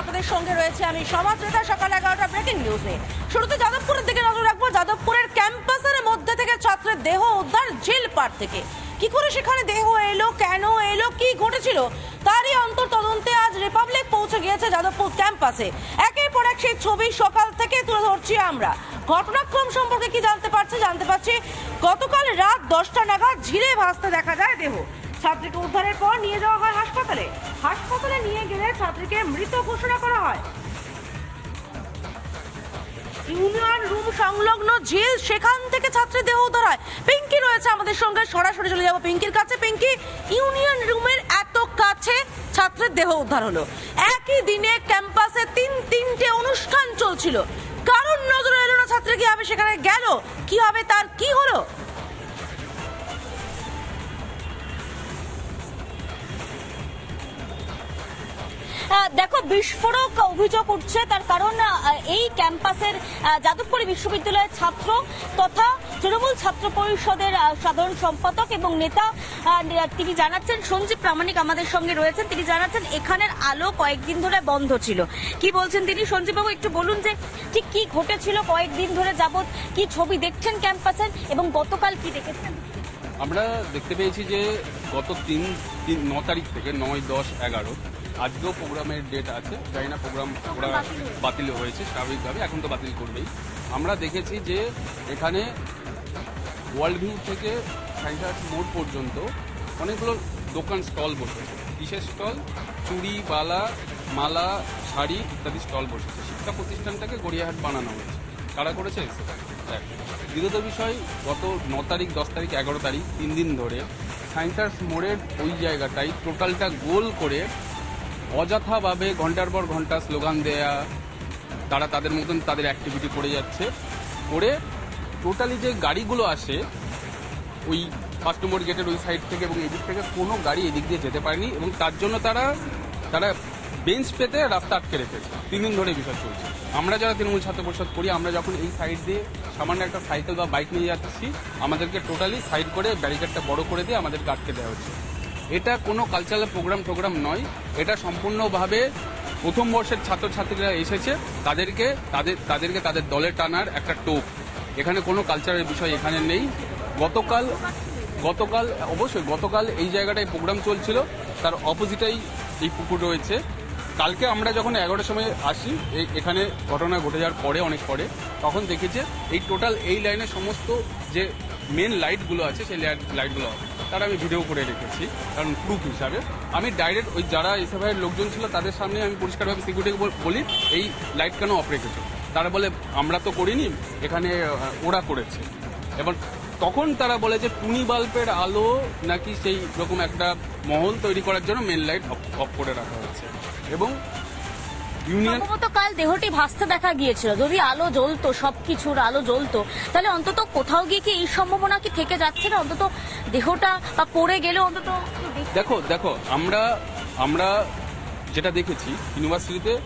আপনাদের সঙ্গে রয়েছে আমি সমাজ নেতা সকাল এগারোটা ব্রেকিং নিউজে শুরুতে যাদবপুরের দিকে নজর রাখব। যাদবপুরের ক্যাম্পাসের মধ্যে থেকে ছাত্রের দেহ উদ্ধার জেল পার থেকে। কি করে সেখানে দেহ এলো, কেন এলো, কি ঘটেছিল, তারই অন্তর তদন্তে আজ রিপাবলিক পৌঁছে গিয়েছে যাদবপুর ক্যাম্পাসে। একের পর এক সেই ছবি সকাল থেকে তুলে ধরছি আমরা। ঘটনাক্রম সম্পর্কে কি জানতে পারছি? জানতে পারছি গতকাল রাত দশটা নাগাদ ঝিলে ভাসতে দেখা যায় দেহ। ছাত্রীকে উদ্ধারের পর নিয়ে যাওয়া হয় হাসপাতালে। হাসপাতালে নিয়ে গেলে ছাত্রীকে মৃত ঘোষণা করা হয়। ইউনিয়ন রুম সংলগ্ন জেল সেখান থেকে ছাত্রী দেহ উদ্ধার হয়। পিঙ্কি রয়েছে আমাদের সঙ্গে, সরাসরি চলে যাব পিঙ্কির কাছে। পিঙ্কি, ইউনিয়ন রুমের এত কাছে ছাত্রের দেহ উদ্ধার হলো। একই দিনে ক্যাম্পাসে তিন, তিনটে অনুষ্ঠান চলছিল। কারণ নজরে এলো না ছাত্রী কীভাবে সেখানে গেল? কি হবে তার, কি হলো? দেখো, বিস্ফোরক অভিযোগ উঠছে তার কারণ এই ক্যাম্পাসের যাদবপুর বিশ্ববিদ্যালয়ের ছাত্র তথা তৃণমূল ছাত্র পরিষদের সাধারণ সম্পাদক এবং নেতা তিনি জানাচ্ছেন, সঞ্জীব প্রামাণিক আমাদের সঙ্গে রয়েছেন। তিনি জানাচ্ছেন, এখানের আলো কয়েকদিন ধরে বন্ধ ছিল। কি বলছেন তিনি? সঞ্জীববাবু, একটু বলুন যে, ঠিক কি ঘটেছিল? কয়েকদিন ধরে যাবত কি ছবি দেখছেন ক্যাম্পাসের এবং গতকাল কি দেখেছেন? আমরা দেখতে পেয়েছি যে গত তিন, ন তারিখ থেকে, নয়, দশ, এগারো আজকেও প্রোগ্রামের ডেট আছে। জানি না প্রোগ্রাম ওরা বাতিল হয়েছে, স্বাভাবিকভাবে। এখন তো বাতিল করবেই। আমরা দেখেছি যে এখানে ওয়ার্ল্ড ভিউ থেকে সাইন্সাস মোড় পর্যন্ত অনেকগুলো দোকান স্টল বসেছে। কিসের স্টল চুড়ি, বালা, মালা, শাড়ি ইত্যাদি স্টল বসেছে। শিক্ষা প্রতিষ্ঠানটাকে গড়িয়াহাট বানানো হয়েছে। কারা করেছে। দ্বিতীয়ত বিষয় গত ন তারিখ, দশ তারিখ, এগারো তারিখ, তিন দিন ধরে সাইন্সাস মোড়ের ওই জায়গাটাই টোটালটা গোল করে অযথাভাবে ঘণ্টার পর ঘণ্টা স্লোগান দেয়া, তারা তাদের মতন তাদের অ্যাক্টিভিটি করে যাচ্ছে। করে টোটালি যে গাড়িগুলো আসে, ওই ফার্স্ট নম্বর গেটের ওই সাইড থেকে এবং এদিক থেকে কোনো গাড়ি এদিক দিয়ে যেতে পারেনি এবং তার জন্য তারা তারা বেঞ্চ পেতে রাস্তা আটকে রেখেছে তিন দিন ধরে বিষয় চলছে। আমরা যারা তৃণমূল ছাত্র পরিষদ করি, আমরা যখন এই সাইড দিয়ে সামান্য একটা সাইকেল বা বাইক নিয়ে যাচ্ছি, আমাদেরকে টোটালি সাইড করে ব্যারিকেডটা বড় করে দিয়ে আমাদেরকে আটকে দেওয়া হচ্ছে। এটা কোনো কালচারাল প্রোগ্রাম টোগ্রাম নয়। এটা সম্পূর্ণভাবে প্রথম বর্ষের ছাত্রছাত্রীরা এসেছে। তাদেরকে, তাদের তাদেরকে তাদের দলে টানার একটা টোপ। এখানে কোনো কালচারের বিষয় এখানে নেই। গতকাল গতকাল, অবশ্যই গতকাল এই জায়গাটায় প্রোগ্রাম চলছিল। তার অপোজিটেই এই পুকুর রয়েছে। কালকে আমরা যখন এগারোটার সময় আসি এই এখানে ঘটনা ঘটে যাওয়ার পরে, অনেক পরে, তখন দেখেছে এই টোটাল এই লাইনের সমস্ত যে মেন লাইটগুলো আছে, সেই লাইটগুলো off। তার আমি ভিডিও করে রেখেছি, কারণ প্রুফ হিসাবে। আমি ডাইরেক্ট ওই যারা এসএফআইয়ের লোকজন ছিল, তাদের সামনে আমি পরিষ্কারভাবে সিকিউরিটিকে বলি এই লাইট কেন অফ রেখেছো? তারা বলে, আমরা তো করিনি, এখানে ওরা করেছে। এবং তখন তারা বলে যে, টুনি বাল্বের আলো নাকি সেই রকম একটা মহল তৈরি করার জন্য মেন লাইট অফ করে রাখা হয়েছে। এবং ইউনিয়ন কাল দেহটি ভাসতে দেখা গিয়েছিল। যদি আলো জ্বলতো সবকিছুর আলো জ্বলতো তাহলে অন্তত কোথাও গিয়ে কি এই সম্ভাবনা কি থেকে যাচ্ছে না? অন্তত দেহটা বা পড়ে গেলে অন্তত দেখো দেখো আমরা আমরা যেটা দেখেছি ইউনিভার্সিটিতে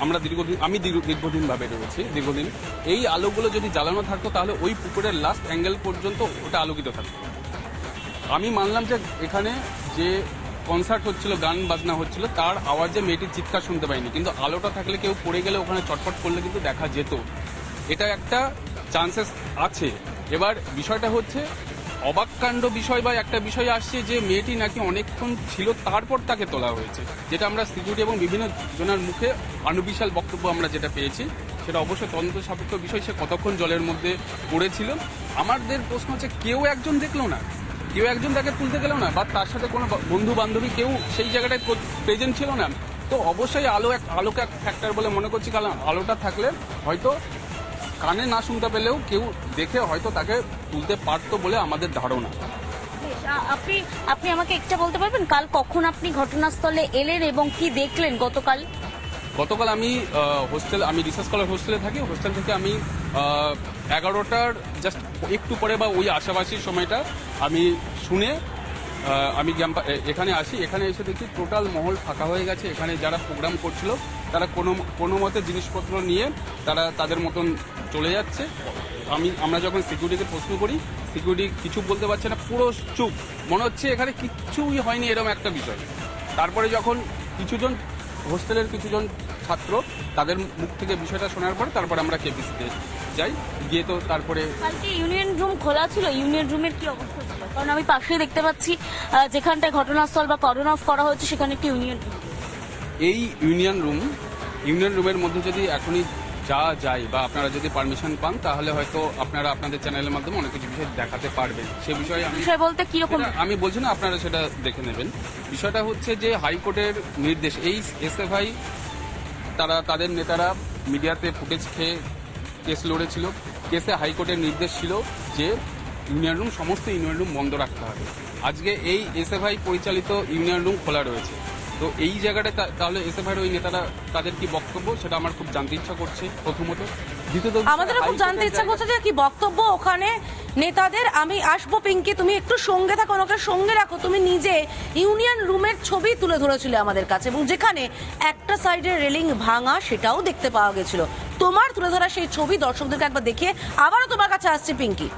আমরা দীর্ঘদিন আমি দীর্ঘ- দীর্ঘদিন ভাবে রয়েছি দীর্ঘদিন। এই আলোগুলো যদি জ্বালানো থাকতো তাহলে ওই পুকুরের লাস্ট অ্যাঙ্গেল পর্যন্ত ওটা আলোকিত থাকতো। আমি মানলাম যে এখানে যে কনসার্ট হচ্ছিল, গান বাজনা হচ্ছিল, তার আওয়াজে মেয়েটির চিৎকার শুনতে পাইনি। কিন্তু আলোটা থাকলে কেউ পড়ে গেলে ওখানে চটপট করলে কিন্তু দেখা যেত। এটা একটা চান্সেস আছে। এবার বিষয়টা হচ্ছে অবাককাণ্ড বিষয় বা একটা বিষয় আসছে যে মেয়েটি নাকি অনেকক্ষণ ছিল, তারপর তাকে তোলা হয়েছে। যেটা আমরা সিকিউরিটি এবং বিভিন্ন জনের মুখে আনুবিশাল বক্তব্য আমরা যেটা পেয়েছি, সেটা অবশ্যই তদন্ত সাপেক্ষ বিষয়, সে কতক্ষণ জলের মধ্যে পড়েছিল। আমাদের প্রশ্ন হচ্ছে, কেউ একজন দেখল না? কেউ একজন তাকে তুলতে গেল না, বা তার সাথে কোনো বন্ধু বান্ধবী কেউ সেই জায়গাটায় প্রেজেন্ট ছিল না। তো অবশ্যই আলো এক আলোকে এক ফ্যাক্টর বলে মনে করছি, কারণ আলোটা থাকলে হয়তো কানে না শুনতে পেলেও কেউ দেখে হয়তো তাকে তুলতে পারতো বলে আমাদের ধারণা। আপনি আপনি আমাকে একটা বলতে পারবেন? কাল কখন আপনি ঘটনাস্থলে এলেন এবং কি দেখলেন গতকাল? গতকাল আমি হোস্টেল আমি রিসার্চ স্কলার হোস্টেলে থাকি। হোস্টেল থেকে আমি এগারোটার জাস্ট একটু পরে বা ওই আশাপাশির সময়টা আমি শুনে আমি এখানে আসি। এখানে এসে দেখি টোটাল মহল ফাঁকা হয়ে গেছে। এখানে যারা প্রোগ্রাম করছিল, তারা কোনো কোনো মতে জিনিসপত্র নিয়ে তারা তাদের মতন চলে যাচ্ছে। আমি, আমরা যখন সিকিউরিটিকে প্রশ্ন করি সিকিউরিটি কিছু বলতে পারছে না, পুরো চুপ। মনে হচ্ছে এখানে কিচ্ছুই হয়নি এরকম একটা বিষয়। তারপরে যখন কিছুজন হোস্টেলের কিছুজন ছাত্র তাদের মুখ থেকে বিষয়টা শোনার পর তারপর আমরা কেপিসিতে যাই। গিয়ে তো তারপরে কালকে ইউনিয়ন রুম খোলা ছিল ইউনিয়ন রুমের কি অবস্থা ছিল? কারণ আমি পাশে দেখতে পাচ্ছি যেখানটা যেখানটায় ঘটনাস্থল বা কর্ডন অফ করা হয়েছে সেখানে একটি ইউনিয়ন রুম। এই ইউনিয়ন রুম ইউনিয়ন রুমের মধ্যে যদি এখনই যা যায় বা আপনারা যদি পারমিশন পান তাহলে হয়তো আপনারা আপনাদের চ্যানেলের মাধ্যমে অনেক কিছু বিষয় দেখাতে পারবেন। সে বিষয়ে আমি বিষয় বলতে কীরকম? আমি বলছি না আপনারা সেটা দেখে নেবেন। বিষয়টা হচ্ছে যে হাইকোর্টের নির্দেশ এই এসএফআই তারা তাদের নেতারা মিডিয়াতে ফুটেজ খেয়ে কেস লড়েছিল। কেসে হাইকোর্টের নির্দেশ ছিল যে ইউনিয়ন রুম সমস্ত ইউনিয়ন রুম বন্ধ রাখতে হবে। আজকে এই এসএফআই পরিচালিত ইউনিয়ন রুম খোলা রয়েছে। তো এই জায়গাটায় তা- তাহলে এসএফআইয়ের ওই নেতারা তাদের কি বক্তব্য? সেটা আমার খুব জানতে ইচ্ছা করছে প্রথমত। দ্বিতীয়ত বিষয়, আমাদেরও খুব জানতে ইচ্ছা করছে যে কি বক্তব্য ওখানে নেতাদের? আমি আসব পিঙ্কি তুমি একটু সঙ্গে থাকো ওনাকে সঙ্গে রাখো। তুমি নিজে ইউনিয়ন রুমের ছবি তুলে ধরেছিলে আমাদের কাছে এবং যেখানে একটা সাইডের রেলিং ভাঙা সেটাও দেখতে পাওয়া গেছিল। তোমার তুলে ধরা সেই ছবি দর্শকদেরকে একবার দেখে আবারও তোমার কাছে আসছে পিঙ্কি।